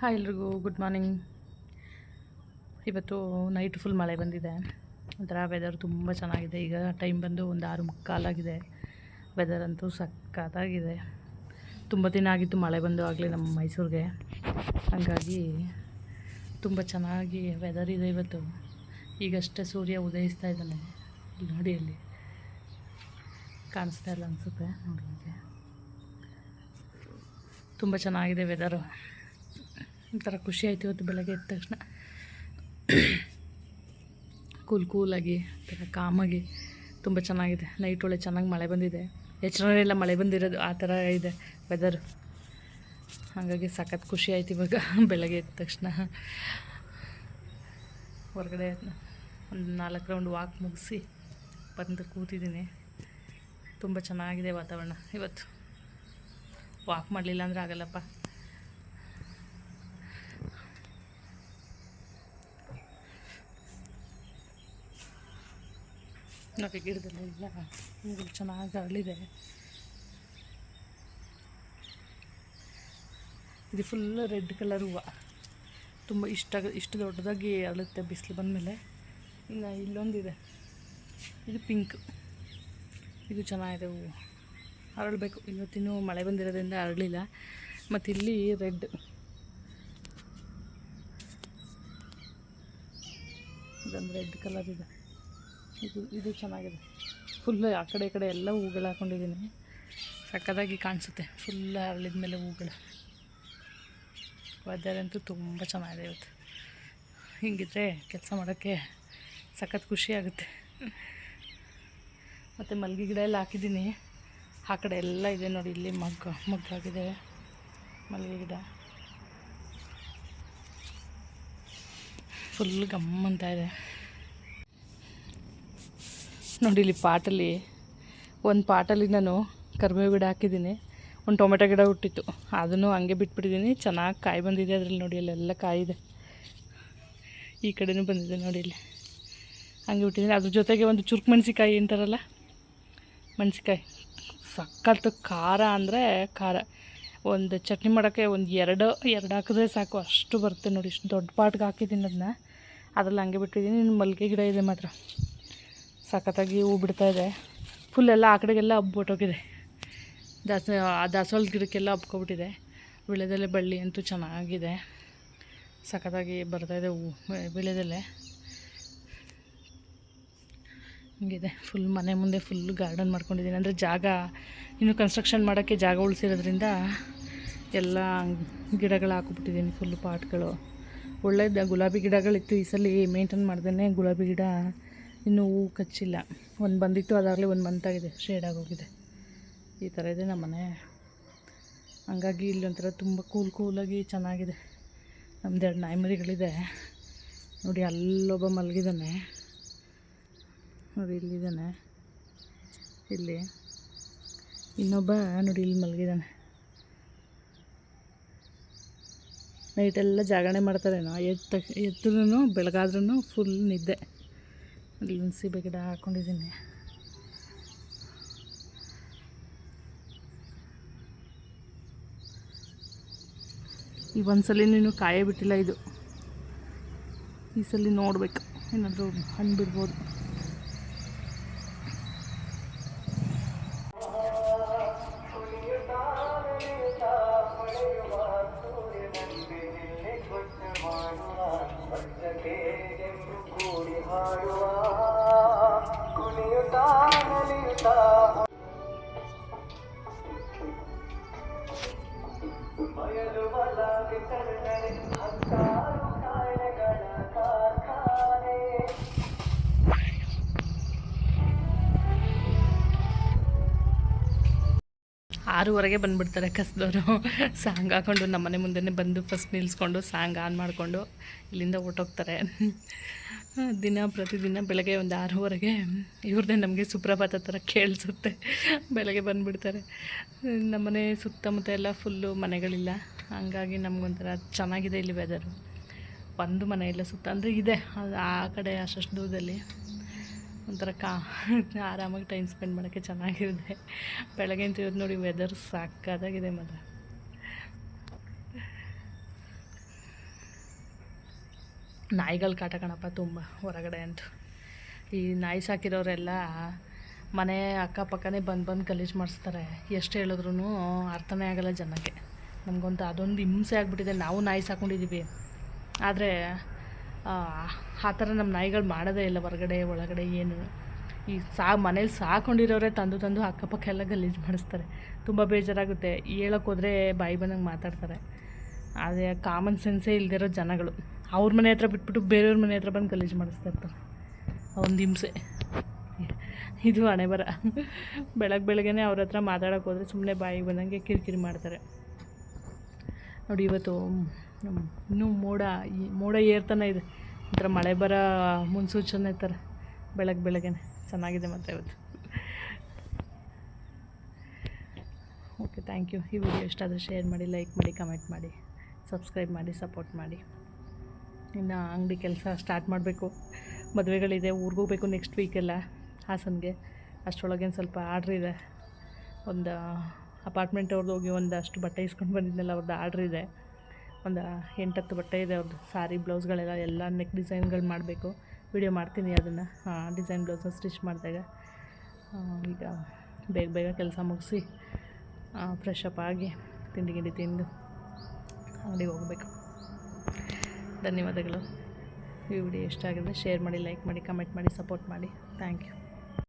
Hi ಎಲ್ರಿಗೂ good morning ಇವತ್ತು night full ಮಳೆ ಬಂದಿದೆ. ಒಂಥರ ವೆದರ್ ತುಂಬ ಚೆನ್ನಾಗಿದೆ. ಈಗ ಟೈಮ್ ಬಂದು ಒಂದು ಆರು ಮುಕ್ಕಾಲಾಗಿದೆ ವೆದರ್ ಅಂತೂ ಸಕ್ಕತ್ತಾಗಿದೆ ತುಂಬ ದಿನ ಆಗಿತ್ತು ಮಳೆ ಬಂದು ಆಗಲಿ ನಮ್ಮ ಮೈಸೂರಿಗೆ. ಹಾಗಾಗಿ ತುಂಬ ಚೆನ್ನಾಗಿ ವೆದರ್ ಇದೆ ಇವತ್ತು. ಈಗಷ್ಟೇ ಸೂರ್ಯ ಉದಯಿಸ್ತಾ ಇದ್ದಾನೆ. ನೋಡಿ ಅಲ್ಲಿ ಕಾಣಿಸ್ತಾ ಇಲ್ಲ ಅನಿಸುತ್ತೆ ನೋಡಿ ತುಂಬ ಚೆನ್ನಾಗಿದೆ ವೆದರು ಒಂಥರ ಖುಷಿ ಆಯಿತು ಇವತ್ತು ಬೆಳಗ್ಗೆ ಎದ್ದ ತಕ್ಷಣ. ಕೂಲ್ ಕೂಲಾಗಿ, ಒಂಥರ ಕಾಮಾಗಿ, ತುಂಬ ಚೆನ್ನಾಗಿದೆ. ನೈಟ್ ಒಳ್ಳೆ ಚೆನ್ನಾಗಿ ಮಳೆ ಬಂದಿದೆ. ಎಚ್ಚರನೆಲ್ಲ ಮಳೆ ಬಂದಿರೋದು, ಆ ಥರ ಇದೆ ವೆದರ್ ಹಾಗಾಗಿ ಸಖತ್ ಖುಷಿ ಆಯ್ತು ಇವಾಗ ಬೆಳಗ್ಗೆ ಎದ್ದ ತಕ್ಷಣ. ಹೊರಗಡೆ ಒಂದು ನಾಲ್ಕು ರೌಂಡ್ ವಾಕ್ ಮುಗಿಸಿ ಬಂದು ಕೂತಿದ್ದೀನಿ. ತುಂಬ ಚೆನ್ನಾಗಿದೆ ವಾತಾವರಣ ಇವತ್ತು. ವಾಕ್ ಮಾಡಲಿಲ್ಲ ಅಂದರೆ ಆಗಲ್ಲಪ್ಪ. ನೋಡಿ ಗಿಡದಲ್ಲೆಲ್ಲ ಹೂಗಳು ಚೆನ್ನಾಗಿ ಅರಳಿದೆ ಇದು ಫುಲ್ ರೆಡ್ ಕಲರ್ ಹೂವು. ತುಂಬ ಇಷ್ಟ, ಇಷ್ಟು ದೊಡ್ಡದಾಗಿ ಅರಳುತ್ತೆ ಬಿಸಿಲು ಬಂದಮೇಲೆ. ಇಲ್ಲ ಇಲ್ಲೊಂದಿದೆ. ಇದು ಪಿಂಕ್ ಇದು ಚೆನ್ನಾಗಿದೆ ಹೂವು. ಅರಳಬೇಕು. ಇವತ್ತಿನೂ ಮಳೆ ಬಂದಿರೋದ್ರಿಂದ ಅರಳಿಲ್ಲ. ಮತ್ತು ಇಲ್ಲಿ ರೆಡ್ ಇದೊಂದು ರೆಡ್ ಕಲರ್ ಇದೆ. ಇದು ಇದು ಚೆನ್ನಾಗಿದೆ. ಫುಲ್ಲು ಆ ಕಡೆ ಈ ಕಡೆ ಎಲ್ಲ ಹೂಗಳು ಹಾಕ್ಕೊಂಡಿದ್ದೀನಿ ಸಕ್ಕದಾಗಿ ಕಾಣಿಸುತ್ತೆ. ಫುಲ್ ಅರಳಿದ ಮೇಲೆ ಹೂಗಳು. ವೆದರ್ ಅಂತೂ ತುಂಬ ಚೆನ್ನಾಗಿದೆ ಇವತ್ತು. ಹಿಂಗಿದ್ರೆ ಕೆಲಸ ಮಾಡೋಕ್ಕೆ ಸಖತ್ ಖುಷಿ ಆಗುತ್ತೆ. ಮತ್ತು ಮಲ್ಗೆ ಗಿಡ ಎಲ್ಲ ಹಾಕಿದ್ದೀನಿ. ಆ ಕಡೆ ಎಲ್ಲ ಇದೆ ನೋಡಿ, ಇಲ್ಲಿ ಮಗ್ಗ, ಮಗ್ಗಾಗಿದೆ. ಮಲ್ಲಿಗೆ ಗಿಡ. ಫುಲ್ ಗಮ್ಮಂತ ಇದೆ. ನೋಡಿ ಇಲ್ಲಿ ಪಾಟಲ್ಲಿ, ಒಂದು ಪಾಟಲ್ಲಿ ನಾನು ಕರಿಬೇವು ಗಿಡ ಹಾಕಿದ್ದೀನಿ. ಒಂದು ಟೊಮೆಟೊ ಗಿಡ ಹುಟ್ಟಿತ್ತು. ಅದನ್ನು ಹಂಗೆ ಬಿಟ್ಬಿಟ್ಟಿದ್ದೀನಿ. ಚೆನ್ನಾಗಿ ಕಾಯಿ ಬಂದಿದೆ ಅದರಲ್ಲಿ ನೋಡಿ, ಅಲ್ಲೆಲ್ಲ ಕಾಯಿದೆ. ಈ ಕಡೆಯೂ ಬಂದಿದೆ ನೋಡಿ ಇಲ್ಲಿ. ಹಂಗೆ ಬಿಟ್ಟಿದ್ದೀನಿ ಅದ್ರ ಜೊತೆಗೆ ಒಂದು ಚುರುಕು ಮೆಣಸಿಕಾಯಿ ಅಂತಾರಲ್ಲ? ಮೆಣಸಿಕಾಯಿ ಸಕ್ಕತ್ತು ಖಾರ ಅಂದರೆ ಖಾರ. ಒಂದು ಚಟ್ನಿ ಮಾಡೋಕ್ಕೆ ಒಂದು ಎರಡು ಎರಡು ಹಾಕಿದ್ರೆ ಸಾಕು. ಅಷ್ಟು ಬರುತ್ತೆ ನೋಡಿ, ಇಷ್ಟು ದೊಡ್ಡ ಪಾಟ್ಗೆ ಹಾಕಿದ್ದೀನಿ ಅದನ್ನ. ಅದರಲ್ಲಿ ಹಂಗೆ ಬಿಟ್ಟಿದ್ದೀನಿ ಇನ್ನು ಮಲ್ಲಿಗೆ ಗಿಡ ಇದೆ ಮಾತ್ರ. ಸಖತ್ತಾಗಿ ಹೂ ಬಿಡ್ತಾ ಇದೆ. ಫುಲ್ ಎಲ್ಲ ಆ ಕಡೆಗೆಲ್ಲ ಹಬ್ಬಿಟ್ಟೋಗಿದೆ ದಾಸ ದಾಸವಾಳ ಗಿಡಕ್ಕೆಲ್ಲ ಹಬ್ಕೊಬಿಟ್ಟಿದೆ. ವಿಳ್ಯದೆಲೆ ಬಳ್ಳಿ ಅಂತೂ ಚೆನ್ನಾಗಿದೆ. ಸಖತ್ತಾಗಿ ಬರ್ತಾಯಿದೆ ಹೂ ವಿಳ್ಯದೆಲೆ ಹಂಗಿದೆ. ಫುಲ್ ಮನೆ ಮುಂದೆ ಫುಲ್ ಗಾರ್ಡನ್ ಮಾಡ್ಕೊಂಡಿದ್ದೀನಿ. ಅಂದರೆ ಜಾಗ, ಇನ್ನು ಕನ್ಸ್ಟ್ರಕ್ಷನ್ ಮಾಡೋಕ್ಕೆ ಜಾಗ ಉಳಿಸಿರೋದ್ರಿಂದ ಎಲ್ಲ ಗಿಡಗಳು ಹಾಕ್ಬಿಟ್ಟಿದ್ದೀನಿ ಫುಲ್ ಪಾಟ್ಗಳು ಒಳ್ಳೆಯದು ಗುಲಾಬಿ ಗಿಡಗಳಿತ್ತು. ಈ ಸಲ ಮೇಂಟೈನ್ ಮಾಡ್ದೇ ಗುಲಾಬಿ ಗಿಡ. ಇನ್ನೂ ಹೂ ಕಚ್ಚಿಲ್ಲ. ಒಂದು ಬಂದಿತ್ತು, ಅದಾಗಲೇ ಒಂದು ಮಂತಾಗಿದೆ ಶೇಡಾಗಿ ಹೋಗಿದೆ ಈ ಥರ ಇದೆ ನಮ್ಮ ಮನೆ. ಹಂಗಾಗಿ ಇಲ್ಲಿ ಒಂಥರ ತುಂಬ ಕೂಲ್ ಕೂಲಾಗಿ ಚೆನ್ನಾಗಿದೆ. ನಮ್ದು ಎರಡು ಮರಿಗಳಿದೆ ನೋಡಿ, ಅಲ್ಲೊಬ್ಬ ಮಲಗಿದ್ದಾನೆ ನೋಡಿ ಇಲ್ಲಿದ್ದಾನೆ ಇಲ್ಲಿ. ಇನ್ನೊಬ್ಬ, ನೋಡಿ, ಇಲ್ಲಿ ಮಲಗಿದ್ದಾನೆ ನೈಟೆಲ್ಲ ಜಾಗರಣೆ ಮಾಡ್ತಾರೇನೋ ಎತ್ತ ಎದ್ರೂ ಬೆಳಗಾದ್ರೂ ಫುಲ್ ನಿದ್ದೆ. ಅಲ್ಲಿ ಒಂದು ಸೀಬೆ ಗಿಡ ಹಾಕೊಂಡಿದ್ದೀನಿ. ಈ ಒಂದ್ಸಲ ನೀನು ಕಾಯೇ ಬಿಟ್ಟಿಲ್ಲ ಇದು. ಈ ಸಲ ನೋಡ್ಬೇಕು. ಏನಾದರೂ ಹಣ್ಣು ಬಿಡ್ಬೋದು. ಆರೂವರೆಗೆ ಬಂದುಬಿಡ್ತಾರೆ ಕಸ್ದವರು. ಸಾಂಗ್ ಹಾಕ್ಕೊಂಡು ನಮ್ಮ ಮನೆ ಮುಂದೆನೇ ಬಂದು ಫಸ್ಟ್ ನಿಲ್ಲಿಸ್ಕೊಂಡು ಸಾಂಗ್ ಆನ್ ಮಾಡಿಕೊಂಡು ಇಲ್ಲಿಂದ ಹೊರ್ಟೋಗ್ತಾರೆ. ದಿನ ಪ್ರತಿದಿನ ಬೆಳಗ್ಗೆ ಒಂದು ಆರೂವರೆಗೆ ಇವ್ರದ್ದೇ ನಮಗೆ ಸುಪ್ರಭಾತ ಥರ ಕೇಳಿಸುತ್ತೆ. ಬೆಳಗ್ಗೆ ಬಂದುಬಿಡ್ತಾರೆ. ನಮ್ಮನೆ ಸುತ್ತಮುತ್ತ ಎಲ್ಲ ಫುಲ್ಲು ಮನೆಗಳಿಲ್ಲ. ಹಂಗಾಗಿ ನಮಗೊಂಥರ ಚೆನ್ನಾಗಿದೆ ಇಲ್ಲಿ ವೆದರು ಒಂದು ಮನೆ ಇಲ್ಲ ಸುತ್ತ, ಅಂದರೆ ಇದೆ, ಆ ಕಡೆ ಅಷ್ಟಷ್ಟು ದೂರದಲ್ಲಿ. ಒಂಥರ ಕಾ ಆರಾಮಾಗಿ ಟೈಮ್ ಸ್ಪೆಂಡ್ ಮಾಡೋಕ್ಕೆ ಚೆನ್ನಾಗಿರುತ್ತೆ. ಬೆಳಗ್ಗೆ ಅಂತ ಇವತ್ತು ನೋಡಿ ವೆದರ್ ಸಾಕಾದಾಗಿದೆ ಮಾತ್ರ. ನಾಯಿಗಳು ಕಾಟ ಕಣಪ್ಪ ತುಂಬ ಹೊರಗಡೆ ಅಂತೂ. ಈ ನಾಯಿ ಸಾಕಿರೋರೆಲ್ಲ ಮನೆ ಅಕ್ಕಪಕ್ಕನೇ ಬಂದು ಬಂದು ಗಲೀಜು ಮಾಡಿಸ್ತಾರೆ. ಎಷ್ಟು ಹೇಳಿದ್ರು ಅರ್ಥನೇ ಆಗಲ್ಲ ಜನಕ್ಕೆ. ನಮಗಂತೂ ಅದೊಂದು ಹಿಂಸೆ ಆಗಿಬಿಟ್ಟಿದೆ. ನಾವು ನಾಯಿ ಸಾಕೊಂಡಿದ್ದೀವಿ ಆದರೆ ಆ ಥರ ನಮ್ಮ ನಾಯಿಗಳು ಮಾಡೋದೇ ಇಲ್ಲ ಹೊರಗಡೆ, ಒಳಗಡೆ ಏನು. ಈ ಸಾ, ಮನೇಲಿ ಸಾಕೊಂಡಿರೋರೆ ತಂದು ತಂದು ಅಕ್ಕಪಕ್ಕ ಎಲ್ಲ ಗಲೀಜು ಮಾಡಿಸ್ತಾರೆ. ತುಂಬ ಬೇಜಾರಾಗುತ್ತೆ. ಹೇಳೋಕ್ಕೋದ್ರೆ ಬಾಯಿ ಬಂದಂಗೆ ಮಾತಾಡ್ತಾರೆ. ಅದೇ ಕಾಮನ್ ಸೆನ್ಸೇ ಇಲ್ದಿರೋ ಜನಗಳು. ಅವ್ರ ಮನೆ ಹತ್ರ ಬಿಟ್ಬಿಟ್ಟು ಬೇರೆಯವ್ರ ಮನೆ ಹತ್ರ ಬಂದು ಗಲೀಜು ಮಾಡಿಸ್ತಾ ಇರ್ತಾರೆ. ಒಂದು ಹಿಂಸೆ ಇದು ಹಣೆ ಬರ ಬೆಳಗ್ಗೆ ಬೆಳಗ್ಗೆನೇ ಅವ್ರ ಹತ್ರ ಮಾತಾಡೋಕ್ಕೋದ್ರೆ ಸುಮ್ಮನೆ ಬಾಯಿಗೆ ಬಂದಂಗೆ ಕಿರಿಕಿರಿ ಮಾಡ್ತಾರೆ. ನೋಡಿ, ಇವತ್ತು ಇನ್ನೂ ಮೋಡ ಮೋಡ ಏರ್ತಾನೆ ಇದೆ. ಒಂಥರ ಮಳೆ ಬರೋ ಮುನ್ಸೂಚನೆ ಥರ ಬೆಳಗ್ಗೆ ಬೆಳಗ್ಗೆನೆ. ಚೆನ್ನಾಗಿದೆ ಮತ್ತೆ ಇವತ್ತು. ಓಕೆ ಥ್ಯಾಂಕ್ ಯು ಈ ವಿಡಿಯೋ ಇಷ್ಟ ಆದರೆ ಶೇರ್ ಮಾಡಿ ಲೈಕ್ ಮಾಡಿ ಕಮೆಂಟ್ ಮಾಡಿ ಸಬ್ಸ್ಕ್ರೈಬ್ ಮಾಡಿ ಸಪೋರ್ಟ್ ಮಾಡಿ. ಇನ್ನು ಅಂಗಡಿ ಕೆಲಸ ಸ್ಟಾರ್ಟ್ ಮಾಡಬೇಕು. ಮದುವೆಗಳಿದೆ ಹೋಗಬೇಕು ನೆಕ್ಸ್ಟ್ ವೀಕೆಲ್ಲ ಹಾಸನ್ಗೆ. ಅಷ್ಟರೊಳಗೇನು ಸ್ವಲ್ಪ ಆರ್ಡ್ರ್ ಇದೆ. ಒಂದು ಅಪಾರ್ಟ್ಮೆಂಟ್ ಅವ್ರದ್ದು ಹೋಗಿ ಒಂದಷ್ಟು ಬಟ್ಟೆ ಇಸ್ಕೊಂಡು ಬಂದಿದ್ದೆಲ್ಲ ಅವ್ರದ್ದು ಆರ್ಡ್ರ್ ಇದೆ. ಒಂದು ಎಂಟತ್ತು ಬಟ್ಟೆ ಇದೆ ಅವ್ರದ್ದು ಸಾರಿ, ಬ್ಲೌಸ್ಗಳೆಲ್ಲ ಎಲ್ಲ ನೆಕ್ ಡಿಸೈನ್ಗಳು ಮಾಡಬೇಕು. ವಿಡಿಯೋ ಮಾಡ್ತೀನಿ ಅದನ್ನು. ಡಿಸೈನ್ ಬ್ಲೌಸ್ ಸ್ಟಿಚ್ ಮಾಡಿದಾಗ. ಈಗ ಬೇಗ ಬೇಗ ಕೆಲಸ ಮುಗಿಸಿ ಫ್ರೆಶ್ ಅಪ್ ಆಗಿ ತಿಂಡಿ ಗಿಂಡಿ ತಿಂದು ಅಂಗಡಿಗೆ ಹೋಗಬೇಕು. ಧನ್ಯವಾದಗಳು. ಈ ವಿಡಿಯೋ ಇಷ್ಟ ಆಗಿದೆ ಶೇರ್ ಮಾಡಿ ಲೈಕ್ ಮಾಡಿ ಕಮೆಂಟ್ ಮಾಡಿ ಸಪೋರ್ಟ್ ಮಾಡಿ. Thank you